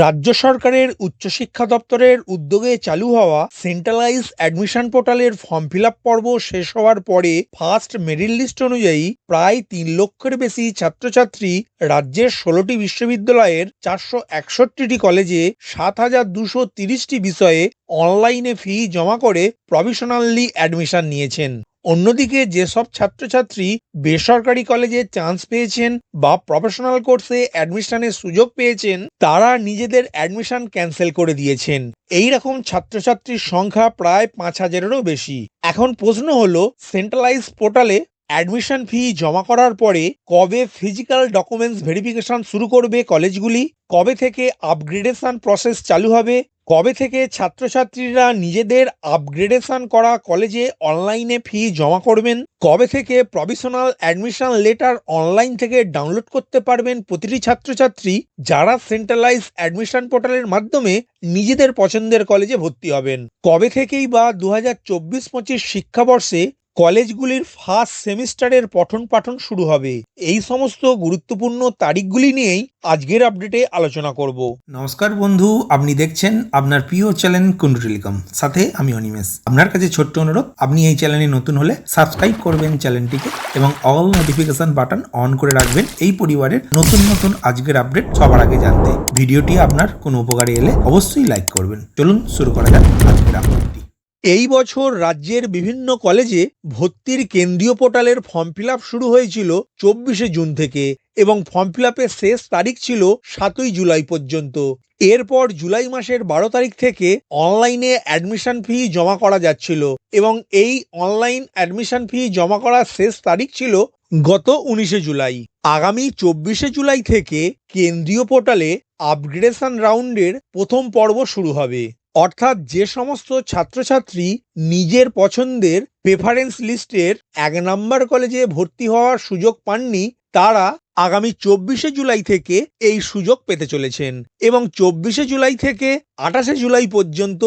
রাজ্য সরকারের উচ্চশিক্ষা দপ্তরের উদ্যোগে চালু হওয়া সেন্ট্রালাইজ অ্যাডমিশন পোর্টালের ফর্ম ফিল পর্ব শেষ হওয়ার পরে ফার্স্ট মেরিট লিস্ট অনুযায়ী প্রায় তিন লক্ষের বেশি ছাত্রছাত্রী রাজ্যের ষোলোটি বিশ্ববিদ্যালয়ের চারশো একষট্টিটি কলেজে সাত হাজার দুশো তিরিশটি বিষয়ে অনলাইনে ফি জমা করে প্রভিশনালি অ্যাডমিশন নিয়েছেন। অন্যদিকে যেসব ছাত্রছাত্রী বেসরকারি কলেজে চান্স পেয়েছেন বা প্রফেশনাল কোর্সে অ্যাডমিশনের সুযোগ পেয়েছেন, তারা নিজেদের অ্যাডমিশন ক্যান্সেল করে দিয়েছেন। এই রকম ছাত্রছাত্রীর সংখ্যা প্রায় পাঁচ হাজারেরও বেশি। এখন প্রশ্ন হলো সেন্ট্রালাইজ পোর্টালে অ্যাডমিশন ফি জমা করার পরে কবে ফিজিক্যাল ডকুমেন্টস ভেরিফিকেশন শুরু করবে কলেজগুলি? কবে থেকে আপগ্রেডেশন প্রসেস চালু হবে? কবে থেকে ছাত্রছাত্রীরা নিজেদের আপগ্রেডেশন করা কলেজে অনলাইনে ফি জমা করবেন? কবে থেকে প্রভিশনাল অ্যাডমিশন লেটার অনলাইন থেকে ডাউনলোড করতে পারবেন প্রতিটি ছাত্রছাত্রী? যারা সেন্ট্রালাইজ অ্যাডমিশন পোর্টালের মাধ্যমে নিজেদের পছন্দের কলেজে ভর্তি হবেন। কবে থেকেই বা দু হাজার চব্বিশ পঁচিশ শিক্ষাবর্ষে কলেজগুলির ফার্স্ট সেমিস্টারের পঠন পাঠন শুরু হবে। এই সমস্ত গুরুত্বপূর্ণ তারিখগুলি নিয়েই আজকের আপডেটে আলোচনা করব। নমস্কার বন্ধু, আপনি দেখছেন আপনার প্রিয় চ্যানেল কুন্ডু টেলিকম। সাথে আমি অনিমেষ। আপনার কাছে ছোট্ট অনুরোধ, আপনি এই চ্যানেলে নতুন হলে সাবস্ক্রাইব করবেন চ্যানেলটিকে এবং অল নোটিফিকেশন বাটন অন করে রাখবেন এই পরিবারের নতুন নতুন আজকের আপডেট সবার আগে জানতে। ভিডিওটি আপনার কোনো উপকারে এলে অবশ্যই লাইক করবেন। চলুন শুরু করা যাক আজকের আপডেটটি এই বছর রাজ্যের বিভিন্ন কলেজে ভর্তির কেন্দ্রীয় পোর্টালের ফর্ম ফিল শুরু হয়েছিল চব্বিশে জুন থেকে এবং ফর্ম ফিল শেষ তারিখ ছিল সাতই জুলাই পর্যন্ত। এরপর জুলাই মাসের বারো তারিখ থেকে অনলাইনে অ্যাডমিশন ফি জমা করা যাচ্ছিল এবং এই অনলাইন অ্যাডমিশন ফি জমা করার শেষ তারিখ ছিল গত উনিশে জুলাই। আগামী চব্বিশে জুলাই থেকে কেন্দ্রীয় পোর্টালে আপগ্রেডেশন রাউন্ডের প্রথম পর্ব শুরু হবে। অর্থাৎ যে সমস্ত ছাত্রছাত্রী নিজের পছন্দের প্রেফারেন্স লিস্টের এক নম্বর কলেজে ভর্তি হওয়ার সুযোগ পাননি, তারা আগামী চব্বিশে জুলাই থেকে এই সুযোগ পেতে চলেছেন এবং চব্বিশে জুলাই থেকে আঠাশে জুলাই পর্যন্ত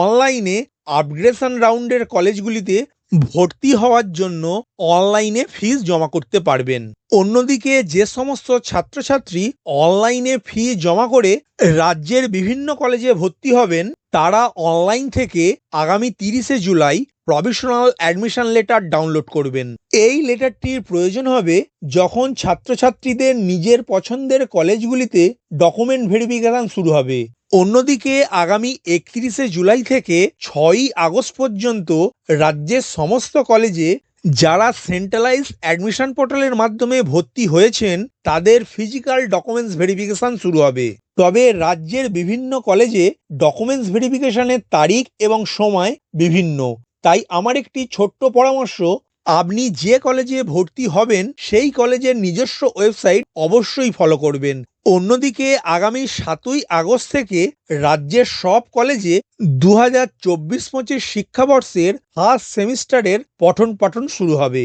অনলাইনে আপগ্রেশন রাউন্ডের কলেজগুলিতে ভর্তি হওয়ার জন্য অনলাইনে ফিস জমা করতে পারবেন। অন্যদিকে যে সমস্ত ছাত্রছাত্রী অনলাইনে ফি জমা করে রাজ্যের বিভিন্ন কলেজে ভর্তি হবেন, তারা অনলাইন থেকে আগামী তিরিশে July provisional admission letter download করবেন। এই লেটারটির প্রয়োজন হবে যখন ছাত্রছাত্রীদের নিজের পছন্দের কলেজগুলিতে ডকুমেন্ট ভেরিফিকেশন শুরু হবে। অন্যদিকে আগামী একত্রিশে জুলাই থেকে ছয়ই আগস্ট পর্যন্ত রাজ্যের সমস্ত কলেজে যারা সেন্ট্রালাইজ অ্যাডমিশন পোর্টালের মাধ্যমে ভর্তি হয়েছেন, তাদের ফিজিক্যাল ডকুমেন্টস ভেরিফিকেশন শুরু হবে। তবে রাজ্যের বিভিন্ন কলেজে ডকুমেন্টস ভেরিফিকেশনের তারিখ এবং সময় বিভিন্ন। তাই আমার একটি ছোট্ট পরামর্শ আপনি যে কলেজে ভর্তি হবেন, সেই কলেজের নিজস্ব ওয়েবসাইট অবশ্যই ফলো করবেন। অন্যদিকে, আগামী সাতই আগস্ট থেকে রাজ্যের সব কলেজে দু হাজার চব্বিশ পঁচিশ শিক্ষাবর্ষের ফার্স্ট সেমিস্টারের পঠন পাঠন শুরু হবে।